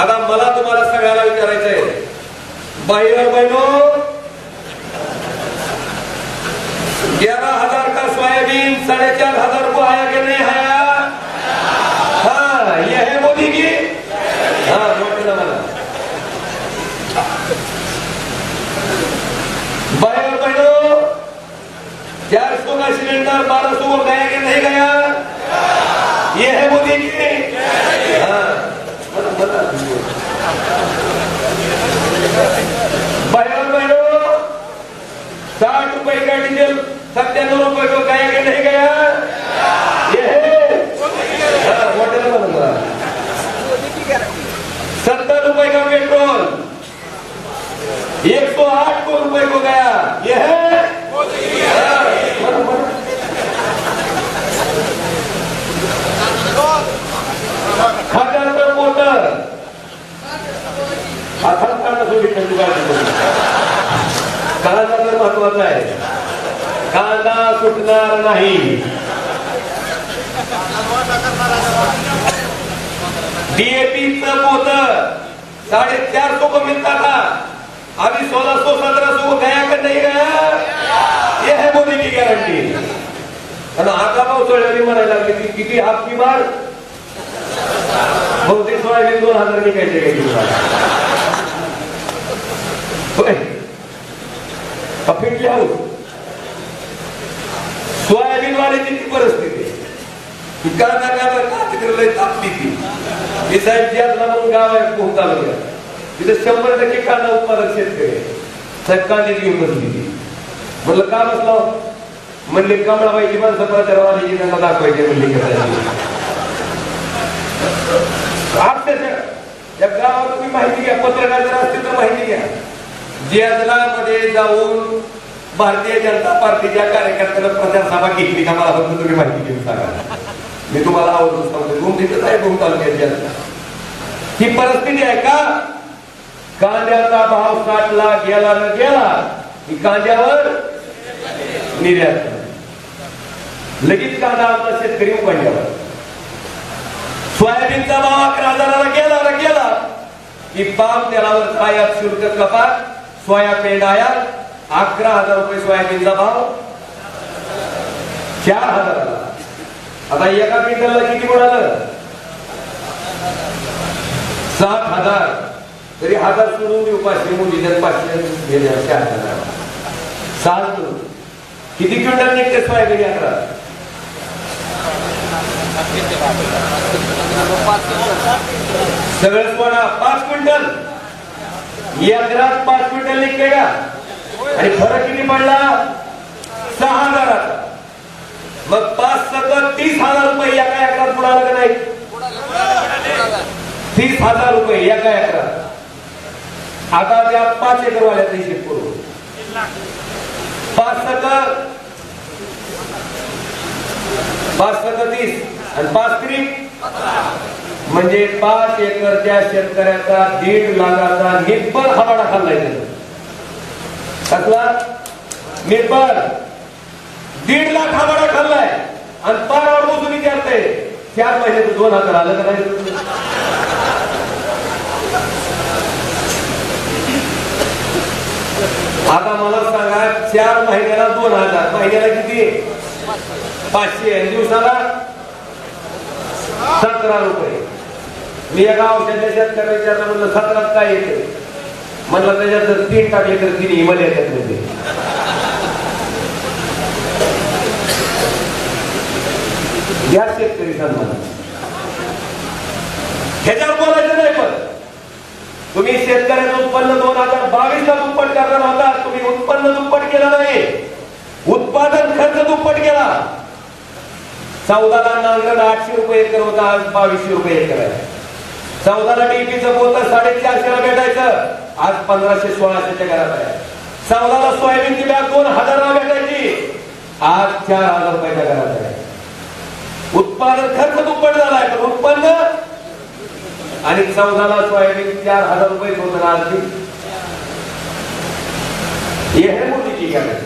आता मला तुम्हाला सगळ्याला विचारायचंय. बाहेर बहिनो ग्यारह हज़ार का सोयाबीन साढ़े चार हज़ार को आया कि नहीं आया हाँ ये है मोदी की हाँ मला भाई और बहनों चार सौ का सिलेंडर बारह सौ को गया कि नहीं गया? ये है मोदी की साठ रुपए का डीजल सत्तानवे रुपए को गया सत्तर रुपए का पेट्रोल। एक सौ आठ को रुपए को गया। यह हाँ, कांदा तर महत्त्वाचा आहे. कांदा सुटणार नाही. डीएपी पोत चार सौ को मिलता था अभी सोलह सौ सत्रह सौ गया का नहीं गया? ये है मोदी की गारंटी आणि आता पावसाळ्याने म्हणायला लागले की किती हाफ किमान? बहुतेक सोयाबीन दोन हजार निघायचे काही होय का फिटली आहोत सोयाबीन वाल्याची ती परिस्थिती आहे. की कांदा कांदा का तिकडे लय तापली ती मी साहेब ज्यातला म्हणून गाव आहे पोहून तालुक्यात तिथं शंभर टक्के कांदा उत्पादक शेतकरी आहे. साहेब कांदे घेऊन बसली ती म्हणलं का बसला म्हणले कमळाबाईची माणसं त्यांना दाखवायचे म्हणले अक्षरशः गावात तुम्ही माहिती घ्या पत्रकार जर असतील तर माहिती घ्या जियादलामध्ये जाऊन भारतीय जनता पार्टीच्या कार्यकर्त्याला प्रचार सभा घेतली का मला फक्त तुम्ही माहिती घेऊन सांगा मी तुम्हाला आवडून सांगतो दोन तिथं आहे दोन तालुक्यात ही परिस्थिती आहे का? कांद्याचा भाव साठला गेला न गेला की कांद्यावर निर्यात लगेच कांदा आमचा शेतकरी उघडल्यावर सोयाबीनचा भाव अकरा हजाराला गेला ना गेला की पाम तेलावर आयात शुल्क कपात सोयाबीन आयात अकरा हजार रुपये सोयाबीनचा भाव चार हजाराला. आता एका क्विंटलला किती मिळालं सात हजार. तरी हजार सोडून देऊ पाचशे मुली पाचशे गेले चार हजार. सात किती क्विंटल निघते सोयाबीन अकरा सगळं सोडा. पाच क्विंटल. एकरात पाच क्विंटल निघते का? आणि फरक किती पडला? सहा हजारात मग पाच सतत तीस हजार रुपये एका एकरात बुडाला का नाही. तीस हजार रुपये एका एकरात. आता त्या पाच एकर वाल्याचा हिशेब करू पाच सतत पाच सतत तीस आणि पाच त्रिक म्हणजे पाच एकरच्या शेतकऱ्याचा दीड लाखाचा निब्बर हवाडा खाल्लाय त्यानं. कसला? निब्बर दीड लाख हवाडा खाल्लाय आणि पारावर मोजून विचारते चार महिन्यात दोन हजार आलं का नाही? आता मला सांगा चार महिन्याला दोन हजार. महिन्याला किती? पाचशे. आहे दिवसाला? सतरा रुपये. मी एका औषधाच्या शेतकऱ्याला विचारलं म्हणलं सतरात काय येते? म्हणलं त्याच्यात जर तीन टाकले तर तिने हिमल येतात म्हणजे या शेतकरी सन्मान ह्याच्यावर बोलायचं नाही पण. तुम्ही शेतकऱ्याचं उत्पन्न दोन हजार बावीस ला दुप्पट करणार होता. तुम्ही उत्पन्न दुप्पट केलं नाही. उत्पादन खर्च दुप्पट केला. चौदाला नांगरण आठशे रुपये एकर होता आज बावीसशे रुपये एकर आहे. चौदाला डीपीचं पोत साडेचारशेला भेटायचं. आज पंधराशे सोळाशेच्या घरात आहे. चौदाला सोयाबीनची बॅग दोन हजारला भेटायची. आज चार हजार रुपयाच्या घरात आहे. उत्पादन खर्च दुप्पट झालाय पण उत्पन्न आणि चौदाला सोयाबीन चार हजार रुपये होत आज हे है मोदी की गॅरंटी